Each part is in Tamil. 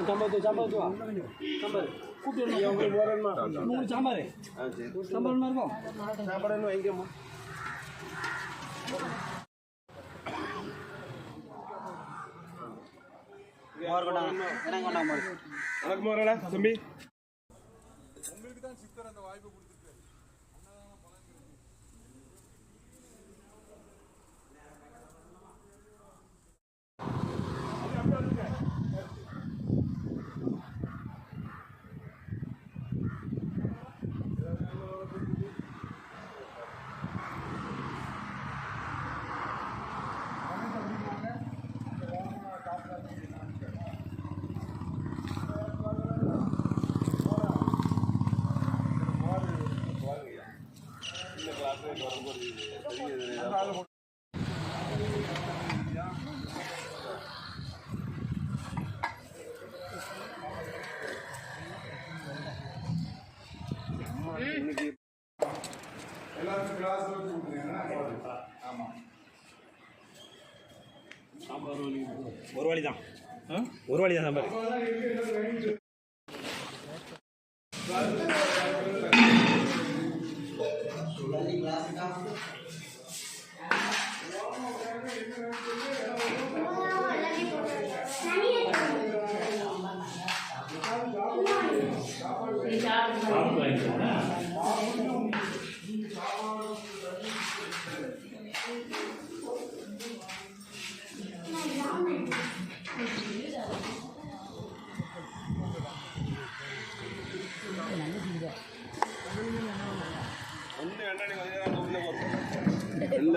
சாம்பார் சாம்பார் தூவா சாம்பார் கூப்பிட்டு உங்களுக்கு வரணுமா உங்களுக்கு சாம்பார் சாம்பார் என்ன இருக்கும் சாம்பார் என்ன வைக்கமா ஒரு வழி தான் ஒரு வழி தான் சாம்பார்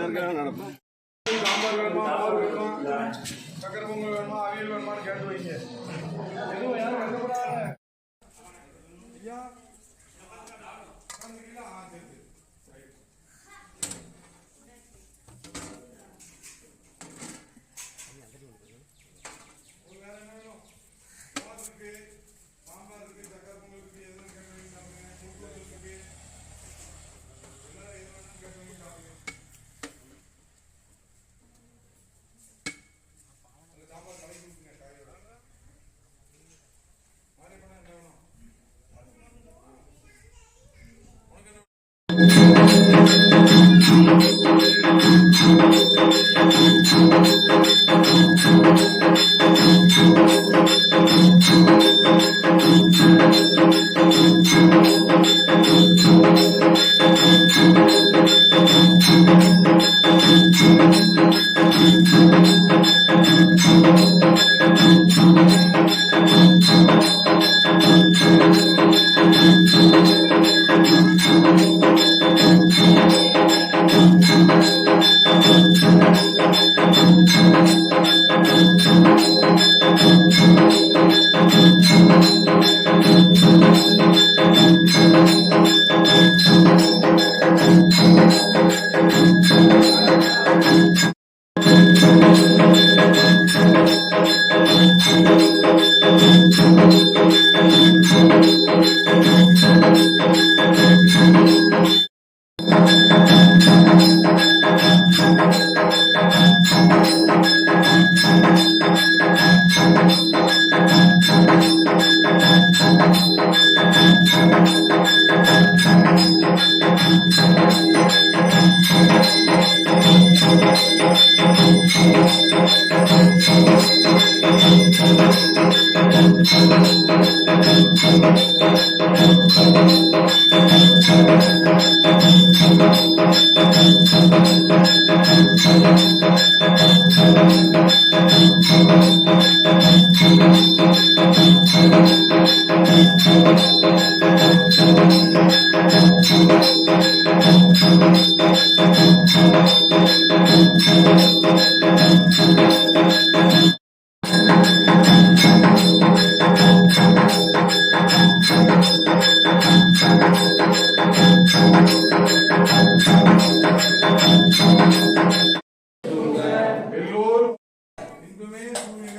எல்லாருக்கும் நடக்கும். சாம்பார் வேணுமா மோர் வேணுமா சக்கரை பொங்கல் வேணுமா அவியல் வேணுமான்னு கேட்டு வைங்க. எதுவும் யாரும் Thank you.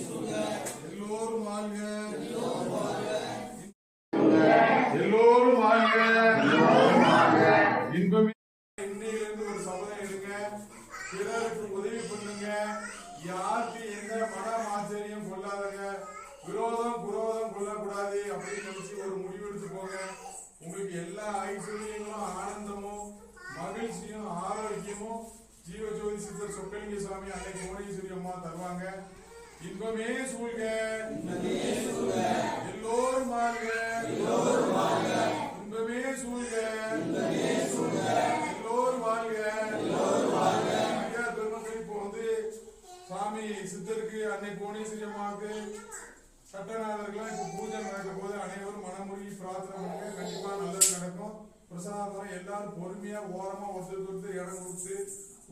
சூழ்க எல்லோரும் வாழ்க எல்லோரும் வாழ்க இன்பமே இன்னையிலிருந்து ஒரு சபதம் எடுங்க பிறருக்கு உதவி பண்ணுங்க யாருக்கு எந்த மன எல்லா ஐஸ்வர்யங்களும் ஆனந்தமும் மகிழ்ச்சியும் ஆரோக்கியமும் ஜீவஜோதி சித்தர் சொக்கலிங்க சுவாமி அன்னை கோடீஸ்வரி அம்மா தருவாங்க இன்பமே சூழ்க. எல்லோரும் வாழ்க. இன்பமே சூழ்க. எல்லோரும் வாழ்க. ஐயா பெருமக்கள் இப்போ வந்து சுவாமி சித்தருக்கு அன்னை கோணேஸ்வரி அம்மாவுக்கு சட்டநாதர்கள்லாம் இப்போ பூஜை நடக்க போது அனைவரும் மனமுருகி பிரார்த்தனை பண்ணுங்க. கண்டிப்பா நல்லது நடக்கும். பிரசாதம் எல்லாரும் பொறுமையா ஓரமா ஒருத்தர் இடம் கொடுத்து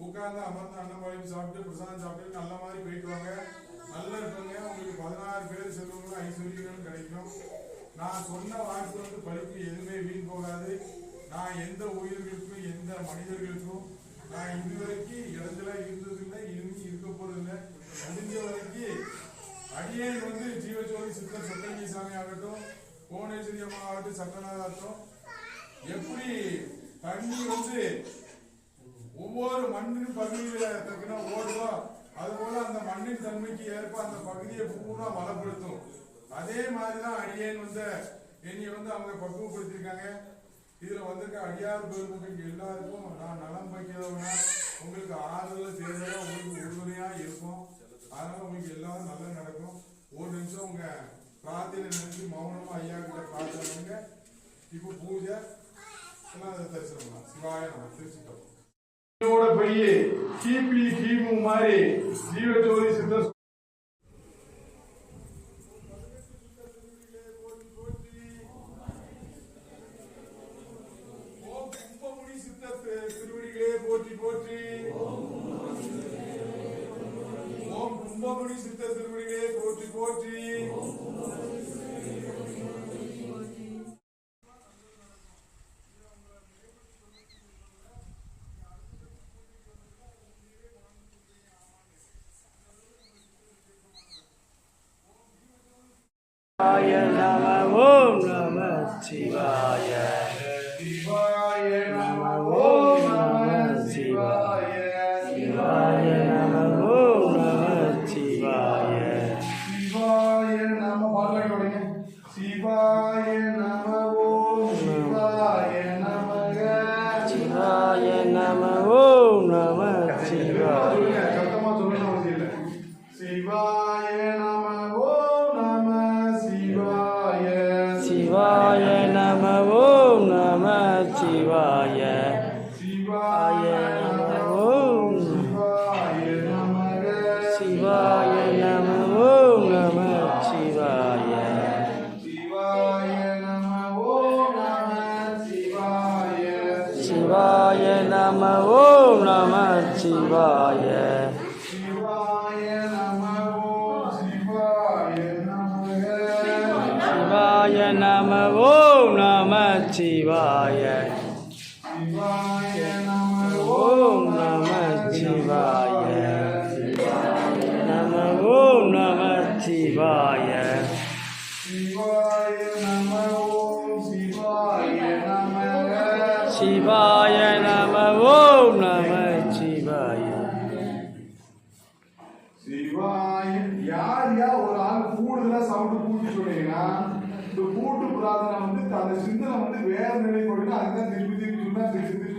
உட்கார்ந்து அமர்ந்து அன்னம்பாளையம் சாப்பிட்டு பிரசாதம் சாப்பிட்டு நல்ல மாதிரி போயிட்டு வாங்க. நல்லா இருப்பாங்க உங்களுக்கு பதினாறு பேர் செல்வங்களும் ஐஸ்வர்யங்களும் கிடைக்கும். நான் சொன்ன வாக்கு வந்து படிப்பு எதுவுமே வீண் போகாது. நான் எந்த உயிர்களுக்கும் எந்த மனிதர்களுக்கும் நான் இதுவரைக்கும் இடத்துல இருந்ததில்லை இனிமே இருக்க போறதில்லை. முடிஞ்ச வரைக்கும் அடியேன் வந்து ஜீவஜோதி சித்தர் சத்தங்கி சாமி ஆகட்டும் புவனேஸ்வரி அம்மா ஆகட்டும் சட்டநாதர் எப்படி தண்ணி வந்து ஒவ்வொரு மண்ணின் பகுதியில் தக்கன ஓடுதோ அதுபோல அந்த மண்ணின் தன்மைக்கு ஏற்ப அந்த பகுதியை பூரா வளப்படுத்தும் அதே மாதிரிதான் அடியேன் வந்து என்னைய வந்து அவங்க பக்குவப்படுத்திருக்காங்க இதுல வந்திருக்க அடியார் பெருமக்கள் எல்லாருக்கும் நான் நலம் வைக்கிறவனா உங்களுக்கு ஆறுதல தேர்தலா உங்களுக்கு உறுதுணையா இருக்கும் அதனால உங்களுக்கு எல்லாரும் நல்லா நடக்கும். ஒரு நிமிஷம் உங்க பிரார்த்தனை நினைச்சு மௌனமா ஐயா கிட்ட பிரார்த்தனை பண்ணுங்க. இப்போ பூஜை எல்லாம் தரிசனம் சிவாய நம்ம திருச்சிட்டோம் இதோட போய் கிபி கிமு மாதிரி ஜீவஜோதி சித்தர் நம ஓம் நம சிவாய. சிவாய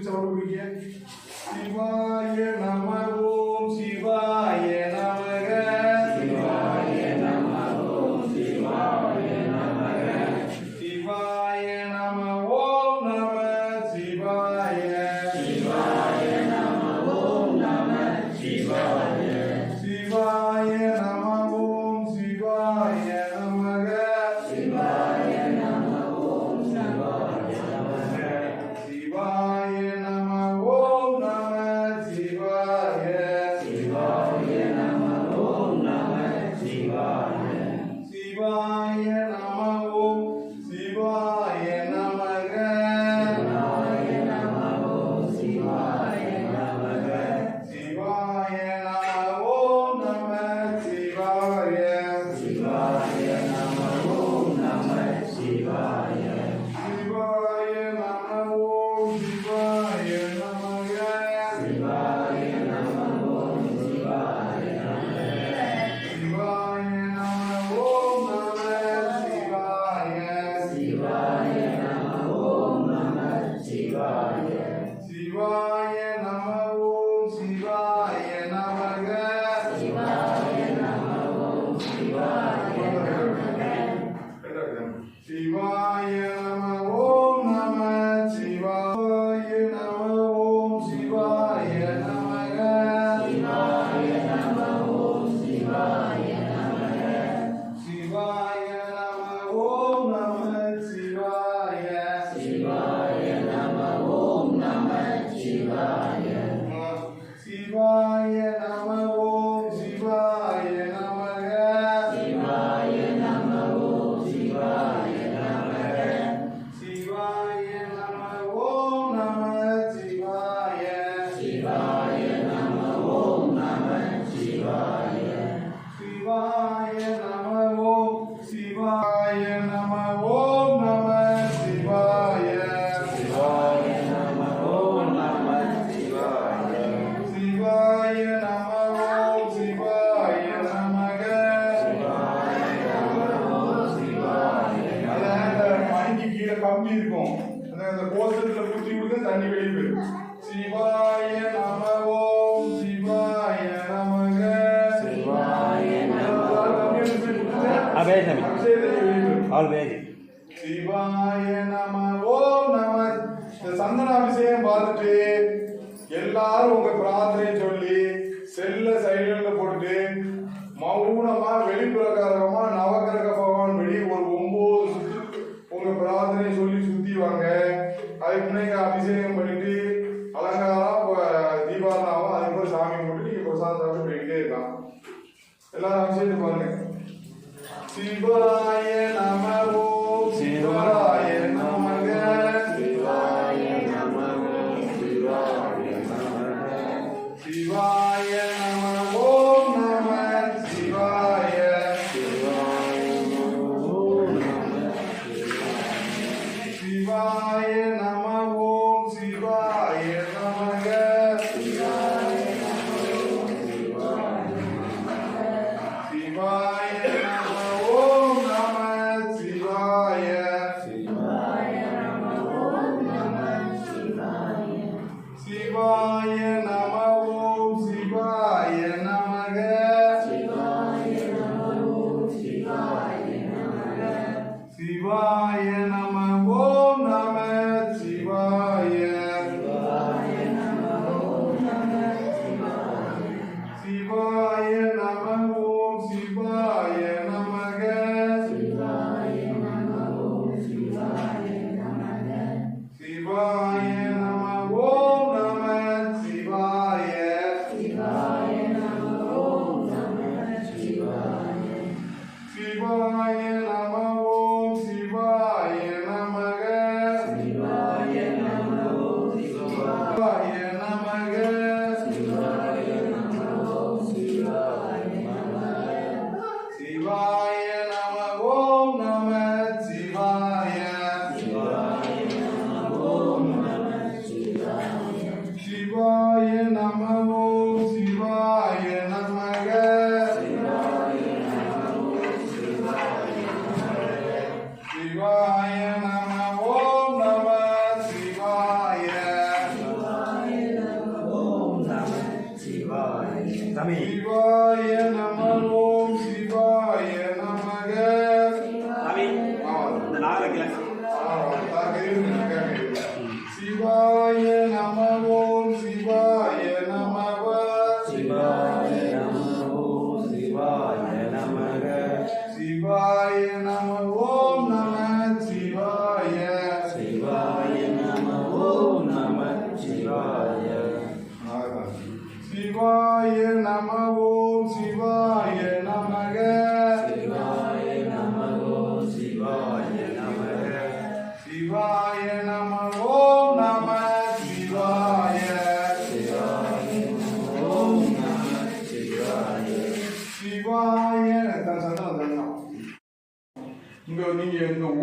சவுண்ட் குடிக்க சிவாய நம Viva! ஆல் சிவாய நம ஓம் நம. இந்த சந்தன அபிஷேகம் பார்த்துட்டு எல்லாரும் உங்க பிரார்த்தனை சொல்லி செல்ல சைலண்ட்ல போட்டுட்டு மௌனமா வெளிப்பிரகாரமா நவகிரக பகவான் படி ஒரு ஒன்பது சுத்து உங்க பிரார்த்தனை சொல்லி சுத்தி வாங்க. அதுக்கு முன்னாடி அபிஷேகம் பண்ணிட்டு அலங்காரம் தீபாவளாவும் தீபாவளினாவும் அதுக்கப்புறம் சாமி கும்பிட்டு நீங்க பிரசாதம் போயிட்டே போய்கிட்டே இருக்கலாம். எல்லாரும் அபிஷேகத்தை பாருங்க. சிவா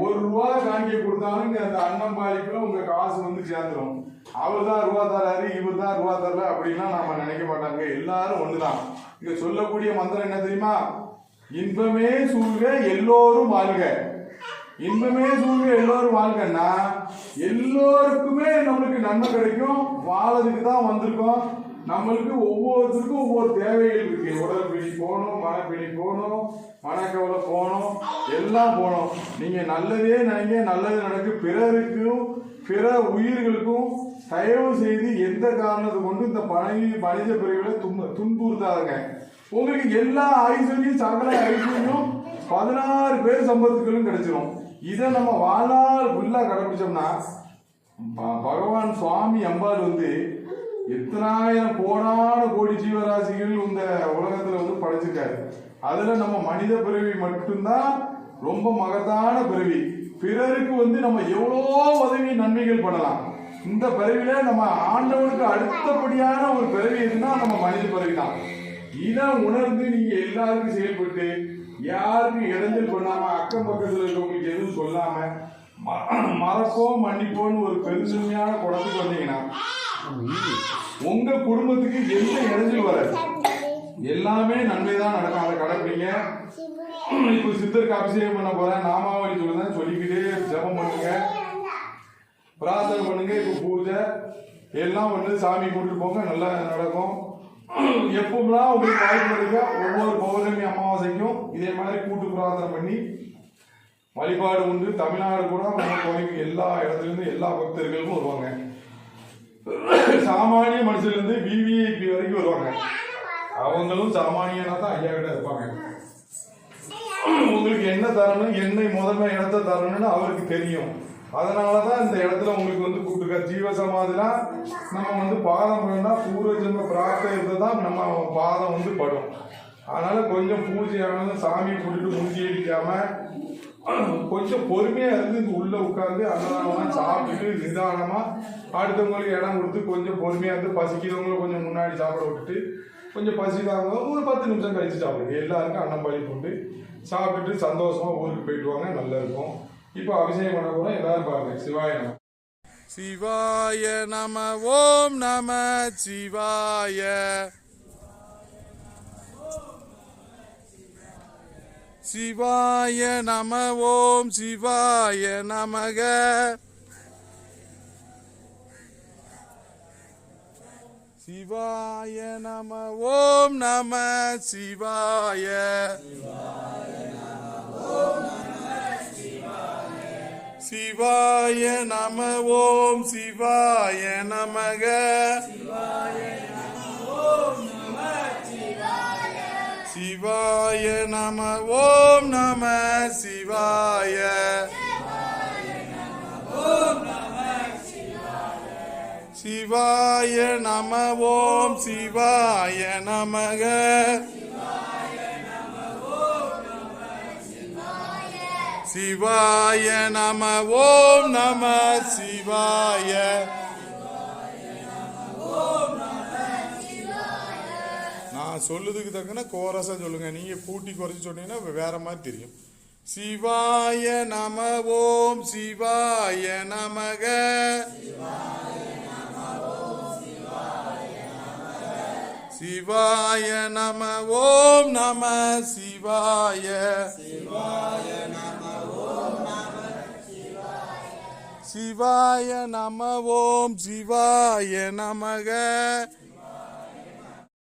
ஒரு ரூபா காணிக்க கொடுத்தாலும் இங்க அந்த அண்ணன் பாதிப்புல உங்க காசு வந்து சேர்ந்துடும் அவர் தான் ரூபா தராரு இவர் தான் ரூபா தரல அப்படின்னா நாம நினைக்க மாட்டாங்க. எல்லாரும் ஒண்ணுதான். இங்க சொல்லக்கூடிய மந்திரம் என்ன தெரியுமா? இன்பமே சூழ்க எல்லோரும் வாழ்க. இன்பமே சூழ்க எல்லோரும் வாழ்கன்னா எல்லோருக்குமே நம்மளுக்கு நன்மை கிடைக்கும் வாழறதுக்கு தான் வந்திருக்கோம். நம்மளுக்கு ஒவ்வொருத்தருக்கும் ஒவ்வொரு தேவைகள் இருக்கு. உடல் பிடி போகணும் மனப்பிடி போகணும் மனக்கவலை போகணும் எல்லாம் போகணும். நீங்க நல்லதே நினைங்க நல்லது நடக்கு. பிறருக்கும் பிற உயிர்களுக்கும் தயவு செய்து எந்த காரணத்தை கொண்டு இந்த பணி மனித பிரிவுகளை துன்ப துன்புறுத்தாதுங்க. உங்களுக்கு எல்லா ஐஸ்வர்யம் சகல ஐஸ்வர்யம் பதினாறு பேர் சம்பத்துக்களும் கிடைச்சிடும் இதை நம்ம வாழ்நாள் ஃபுல்லாக கடைபிடிச்சோம்னா ப- பகவான் சுவாமி அம்பாள் வந்து எத்தனாயிரம் கோடான கோடி ஜீவராசிகள் இந்த உலகத்துல வந்து படைச்சிருக்காரு. அதுல நம்ம மனித பிறவி மட்டும்தான் ரொம்ப மகத்தான பிறவி. பிறருக்கு வந்து நம்ம எவ்வளோ உதவி நன்மைகள் பண்ணலாம். இந்த பிறவில நம்ம ஆண்டவனுக்கு அடுத்தபடியான ஒரு பிறவி எதுனா நம்ம மனித பிறவி தான். இதை உணர்ந்து நீங்க எல்லாருக்கும் செயல்பட்டு யாருக்கும் இடைஞ்சல் பண்ணாம அக்கம் பக்கத்துல இருக்கவங்களுக்கு எதுவும் சொல்லாம மறப்போம் மன்னிப்போன்னு ஒரு பெருசுமையான குணத்துக்கு வந்தீங்கன்னா உங்க குடும்பத்துக்கு எந்த இடைஞ்சல் வராது. எல்லாமே நன்மை தான் நடக்கும். அதை கடைப்பிடிங்க. இப்போ சித்தருக்கு அபிஷேகம் பண்ண போறேன். நாமாவளி சொல்லுதான் சொல்லிக்கிட்டே ஜெபம் பண்ணுங்க. பிரார்த்தனை பண்ணுங்க. இப்போ பூஜை எல்லாம் வந்து சாமி கூட்டிட்டு போங்க. நல்லா நடக்கும். எப்பவும்லாம் உங்களுக்கு வாய்ப்பு இருக்கா ஒவ்வொரு பௌர்ணமி அமாவாசைக்கும் இதே மாதிரி கூட்டு பிரார்த்தனை பண்ணி வழிபாடு உண்டு. தமிழ்நாடு கூட நம்ம கோயிலுக்கு எல்லா இடத்துலேருந்து எல்லா பக்தர்களுக்கும் வருவாங்க. சாமானிய மனுஷன்லேருந்து விவிஐபி வரைக்கும் வருவாங்க. அவங்களும் சாமானியனா தான் ஐயா கிட்ட இருப்பாங்க. உங்களுக்கு என்ன தரணும் என்னை முதன்மை இடத்த தரணும்னு அவருக்கு தெரியும். அதனாலதான் இந்த இடத்துல உங்களுக்கு வந்து கூப்பிட்டுருக்க ஜீவ சமாதிலாம் நம்ம வந்து பாதம் பண்ணா பூர்வஜன்ம பிரார்த்தனை தான் நம்ம பாதம் வந்து படும். அதனால கொஞ்சம் பூஜையானதும் சாமியை கூட்டிட்டு முஞ்சி அடிக்காமல் கொஞ்சம் பொறுமையா இருந்து இது உள்ள உட்கார்ந்து அன்னதானமா சாப்பிட்டுட்டு நிதானமா அடுத்தவங்களுக்கு இடம் கொடுத்து கொஞ்சம் பொறுமையா இருந்து பசிக்கிறவங்கள கொஞ்சம் முன்னாடி சாப்பிட விட்டுட்டு கொஞ்சம் பசிக்காங்க ஒரு பத்து நிமிஷம் கழிச்சு சாப்பிடுங்க. எல்லாருக்கும் அன்னம் பழி போட்டு சாப்பிட்டுட்டு சந்தோஷமா ஊருக்கு போயிட்டு வாங்க. நல்லா இருக்கும். இப்போ அபிஷேகம் பண்ண போறோம். எல்லாரும் பாருங்க. சிவாய நம. சிவாய நம. ஓம் நம. சிவாய. சிவாய நம ஓம் சிவாய நமக. சிவாய நம ஓம் நம சிவாய. சிவாய நம ஓம் சிவாய நமக. சிவாய நம ஓம் நம சிவாய. சிவாய நம ஓம் சிவாய நமக சிவாய நம ஓம் நம சிவாய. நான் சொல்லுதுக்கு தக்கன கோரஸா சொல்லுங்க. நீங்க கூட்டி குறைச்சு சொன்னீங்கன்னா வேற மாதிரி தெரியும். சிவாய நம ஓம் சிவாய நமக. சிவாய நம ஓம் நம சிவாய. சிவாய நம ஓம் சிவாய நமக.